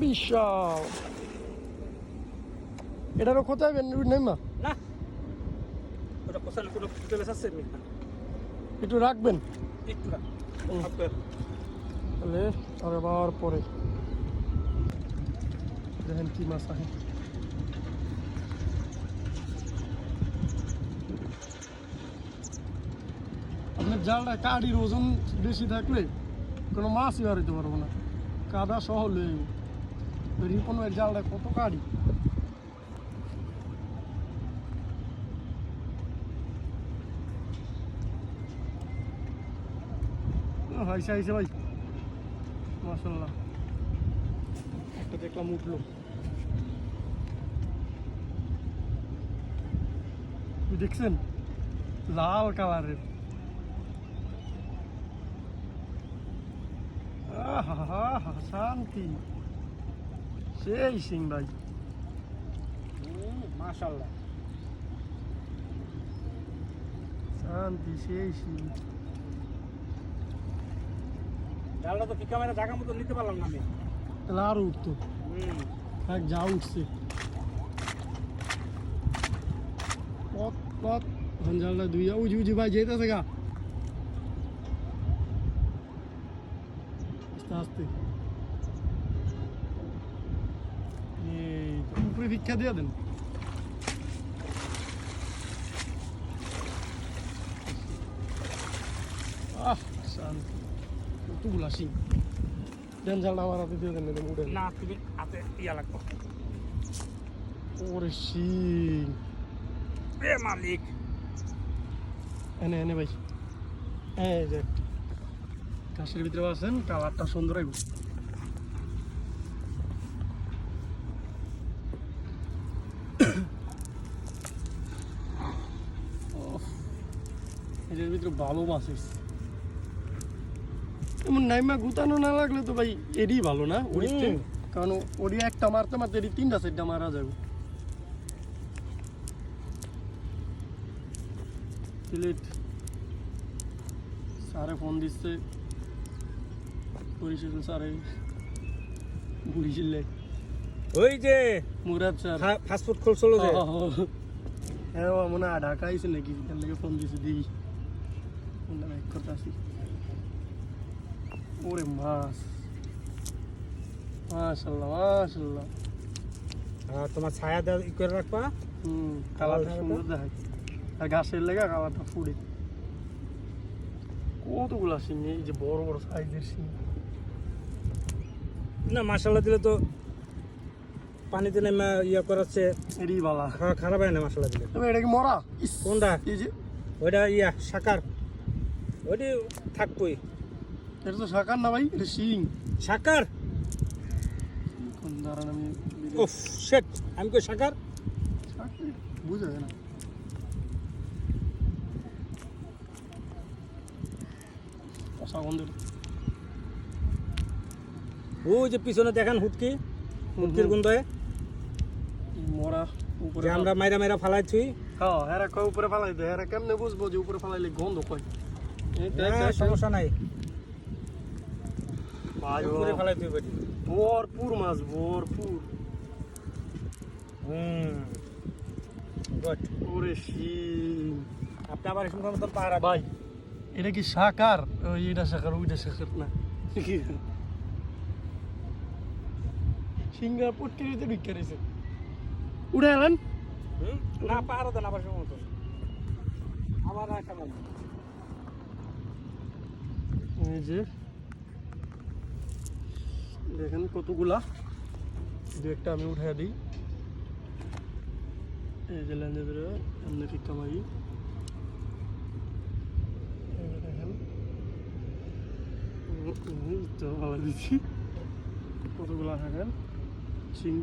বিশাল। এটারও কোথায় নেই মা না। ওটা কোথায় কোনো হোটেলে আছে একটু রাখবেন। একটু তাহলে আর আবার পরে। দেখেন কি মাছ আছে। আপনার জালটা কাঠির ওজন বেশি থাকলে কোনো মাছই বাড়িতে পারব না। কাদা সহ লয়ে রিপনের জালটা কত হাইসে ভাই। মাসাল্লাহ একটা দেখলাম উঠল। দেখছেন? লাল কালারের আহা শান্তি। সেই সিং ভাই। মাশাল্লাহ শান্তি সেই সিং। ডালটা তো ফিকা মেরে জায়গা মতো নিতে পারলাম না আমি। তাহলে আরও উঠতো থাক যা উঠছে। পথ পথ। হঞ্জালটা দুইয়া উজি উজি ভাই যেতেছে গা। আস্তে আস্তে উপরে ভিক্ষা দিয়ে দেন আহ শান্তি কতগুলা সিং দেন জালটা আমার হাতে দিয়ে দেন উঠে না তুমি হাতে ইয়া লাগবো ওরে সিং এ মালিক এনে এনে ভাই এই যে ঘাসের ভিতরে আছেন কালারটা সুন্দর আইব এটার ভিতরে ভালো মাছ হয়েছে এমন নাইমা গুতানো না লাগলে তো ভাই এরই ভালো না উড়িতে? কারণ ওরি একটা মারতে মারতে এরই তিনটা চারটা মারা যাবে। সিলেট স্যারে ফোন দিচ্ছে। বরিশাল স্যারে বরিশালে ওই যে মুরাদ স্যার। ফাস্টফুড খুলছিল যে। হ্যাঁ ও মনে হয় ঢাকা নাকি তার লেগে ফোন দিছে দিই। ফোনটা ব্যাক করতে আসি ওরে মাছ। মাশাল্লাহ মাশাল্লাহ। হ্যাঁ, তোমার ছায়া দেওয়া ই করে রাখবা। হুম কালারটা সুন্দর দেখায়। আর ঘাসের লেগা কালারটা ফুড়ে কতগুলা সিং এই যে বড় বড় সাইজের সিং না মাসাল্লা দিলে তো পানিতে নেমে ইয়া করাচ্ছে। এরই বালা। খাওয়া খারাপ হয় না মশলা দিলে। তবে এটা কি মরা? কোনটা? এই যে ওইটা ইয়া সাকার ওইটি থাকবই। এটা তো শাকার না ভাই এটা শিং। সাকার কোন দাঁড়ান আমি ওফ শেট আমি কই সাকার বুঝা যায় না। কষা গন্ধ ওই যে পিছনে দেখেন হুটকি হুটকির গন্ধে। মরা উপরে আমরা মাইরা মাইরা ফালাইছি। হ্যাঁ এরা কয় উপরে ফালাই দেয় এরা কেমনে বুঝব যে উপরে ফালাইলে গন্ধ কয়? সমস্যা নাই। উপরে ফালাই তুই বেটি ভরপুর মাছ ভরপুর। হুম। গুড ওরে শিং আপনি আবার এসব মতন পাহারা ভাই এটা কি সাকার ওই এটা সাকার ওইটা সাকার না। সিঙ্গার পট্টিতে ঢুকে রয়েছে উঠে এলেন? না পাহারা দেন আবার সময় মতন আবার যাবে এই যে দেখেন কতগুলা। দু একটা আমি উঠে দিই। এই যে ধরে এমনি ঠিক কামাই। দেখেন। তো ভালো দিচ্ছি। কতগুলা থাকেন সিং